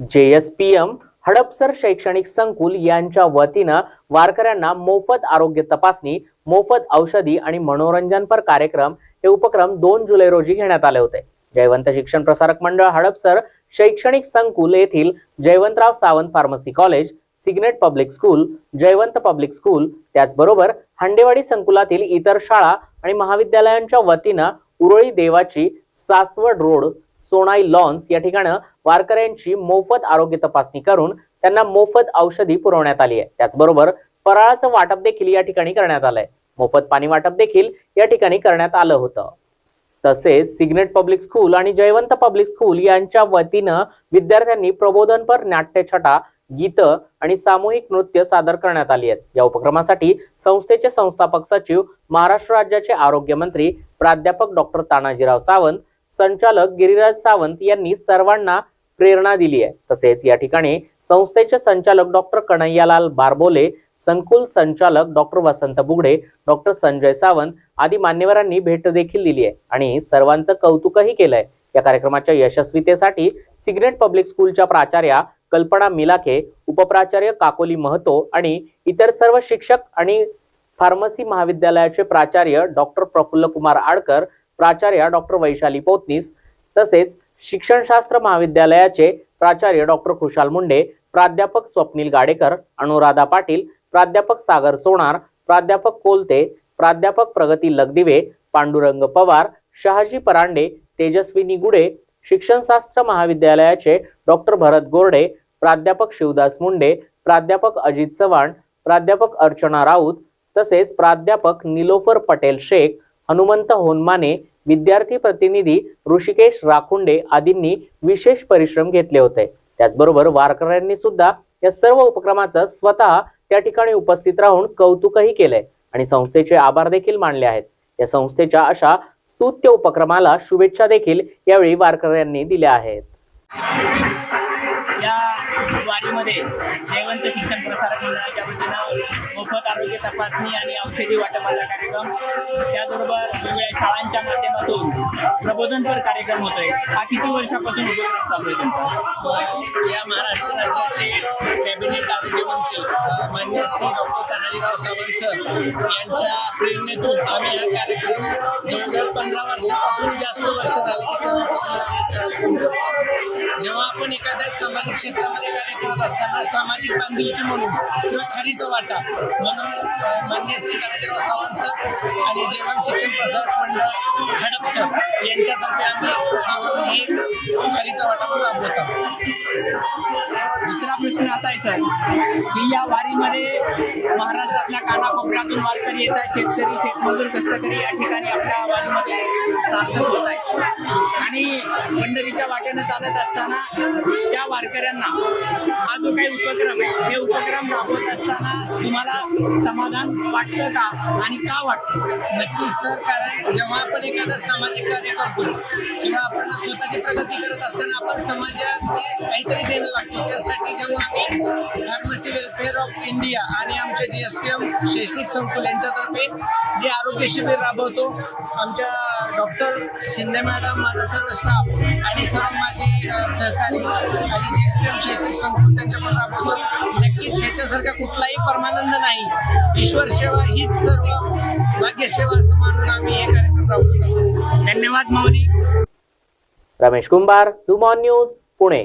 JSPM Hadapsar शैक्षणिक संकुल यांच्या वतीनं वारकऱ्यांना मोफत आरोग्य तपासणी मोफत औषधी आणि मनोरंजनपर कार्यक्रम हे उपक्रम दोन जुलै रोजी घेण्यात आले होते. जयवंत शिक्षण प्रसारक मंडळ हडपसर शैक्षणिक संकुल येथील Jayawantrao Sawant pharmacy college signet public school Jayawant public school त्याचबरोबर हांडेवाडी संकुलातील इतर शाळा आणि महाविद्यालयांच्या वतीनं उरळी देवाची सासवड रोड सोनाई लॉन्स या ठिकाणं वारकऱ्यांची मोफत आरोग्य तपासणी करून त्यांना मोफत औषधी पुरवण्यात आली आहे. त्याचबरोबर फराळाचं वाटप देखील या ठिकाणी करण्यात आलंय. मोफत पाणी वाटप देखील या ठिकाणी करण्यात आलं होतं. तसेच सिग्नेट पब्लिक स्कूल आणि जयवंत पब्लिक स्कूल यांच्या वतीनं विद्यार्थ्यांनी प्रबोधनपर नाट्यछटा गीत आणि सामूहिक नृत्य सादर करण्यात आली आहेत. या उपक्रमासाठी संस्थेचे संस्थापक सचिव महाराष्ट्र राज्याचे आरोग्य मंत्री प्राध्यापक डॉक्टर तानाजीराव सावंत संचालक गिरिराज सावंत यांनी सर्वांना प्रेरणा दिली आहे. तसेच या ठिकाणी संस्थेचे संचालक डॉक्टर कन्हैयालाल बारबोले संकुल संचालक डॉक्टर वसंत बुगडे डॉक्टर संजय सावंत आदी मान्यवरांनी भेट देखील दिली आहे आणि सर्वांचं कौतुकही केलंय या कार्यक्रमाच्या यशस्वीतेसाठी सिग्रेट पब्लिक स्कूलच्या प्राचार्या कल्पना मिलाखे उपप्राचार्य काकोली महतो आणि इतर सर्व शिक्षक आणि फार्मसी महाविद्यालयाचे प्राचार्य डॉक्टर प्रफुल्ल कुमार आडकर प्राचार्य डॉक्टर वैशाली पोतनीस तसेच शिक्षणशास्त्र महाविद्यालयाचे प्राचार्य डॉक्टर खुशाल मुंडे प्राध्यापक स्वप्नील गाडेकर अनुराधा पाटील प्राध्यापक सागर सोनार प्राध्यापक कोलते प्राध्यापक प्रगती लगदिवे पांडुरंग पवार शहाजी परांडे तेजस्विनी गुडे शिक्षणशास्त्र महाविद्यालयाचे डॉक्टर भरत गोरडे प्राध्यापक शिवदास मुंडे प्राध्यापक अजित चव्हाण प्राध्यापक अर्चना राऊत तसेच प्राध्यापक निलोफर पटेल शेख हनुमंत होनमाने विद्यार्थी प्रतिनिधी ऋषिकेश राखुंडे आदींनी विशेष परिश्रम घेतले होते. त्याचबरोबर वारकऱ्यांनी सुद्धा या सर्व उपक्रमाचं स्वतः त्या ठिकाणी उपस्थित राहून कौतुकही केलंय आणि संस्थेचे आभार देखील मानले आहेत. या संस्थेच्या अशा स्तुत्य उपक्रमाला शुभेच्छा देखील यावेळी वारकऱ्यांनी दिल्या आहेत. वारीमध्ये जयवंत शिक्षण प्रसारक मंडळाच्या वतीनं मोफत आरोग्य तपासणी आणि औषधी वाटपाचा कार्यक्रम त्याचबरोबर वेगवेगळ्या शाळांच्या माध्यमातून प्रबोधनपर कार्यक्रम होतोय. हा किती वर्षापासून उपक्रम चालू आहे तुमचा? या महाराष्ट्र राज्याचे कॅबिनेट आरोग्यमंत्री अ, मान्य श्री डॉक्टर तानाजीराव सावंत सर यांच्या प्रेरणेतून आम्ही हा कार्यक्रम जवळजवळ पंधरा वर्षापासून जास्त वर्ष झाले की तेव्हापासून जेव्हा आपण एखाद्या सामाजिक क्षेत्रामध्ये कार्य करत असताना सामाजिक बांधिलकी म्हणून किंवा खारीचा वाटा म्हणून अ, मान्य श्री तानाजीराव सावंत सर आणि जेवण शिक्षण प्रसारक मंडळ हडप सर यांच्यातर्फे आम्ही सर्वजण हे खारीचा वाटा होता राबवत आहोत दुसरा प्रश्न की या वारीमध्ये महाराष्ट्रातल्या कानाकोपऱ्यातून वारकरी येत आहेत शेतकरी शेतमजूर कष्टकरी या ठिकाणी आपल्या वारीमध्ये सार्थक होत आहेत. आणि पंढरीच्या वाटेनं चालत असताना त्या वारकऱ्यांना हा जो काही उपक्रम आहे हे उपक्रम राबवत असताना तुम्हाला समाधान वाटतं का आणि का वाटतं? नक्कीच सर. कारण जेव्हा आपण एखादं सामाजिक कार्य करतो किंवा आपण स्वतःची प्रगती करत असताना आपण समाजात काहीतरी देणं लागतो त्यासाठी जेव्हा फार्मसी वेलफेअर ऑफ इंडिया आणि आमच्या जी एस पी एम शैक्षणिक संकुल यांच्यातर्फे जे आरोग्य शिबिर राबवतो आमच्या डॉक्टर शिंदे मॅडम माझा सर्व स्टाफ आणि सर्व माझे सहकारी आणि जी एस पी एम शैक्षणिक संकुल त्यांच्याकडून राबवतो. नक्कीच ह्याच्यासारखा कुठलाही परमानंद नाही. ईश्वर सेवा हीच सर्व भाग्यसेवा असं मानून आम्ही हे कार्यक्रम राबवतो. धन्यवाद मौनी रमेश कुंभार सुमॉन न्यूज पुणे.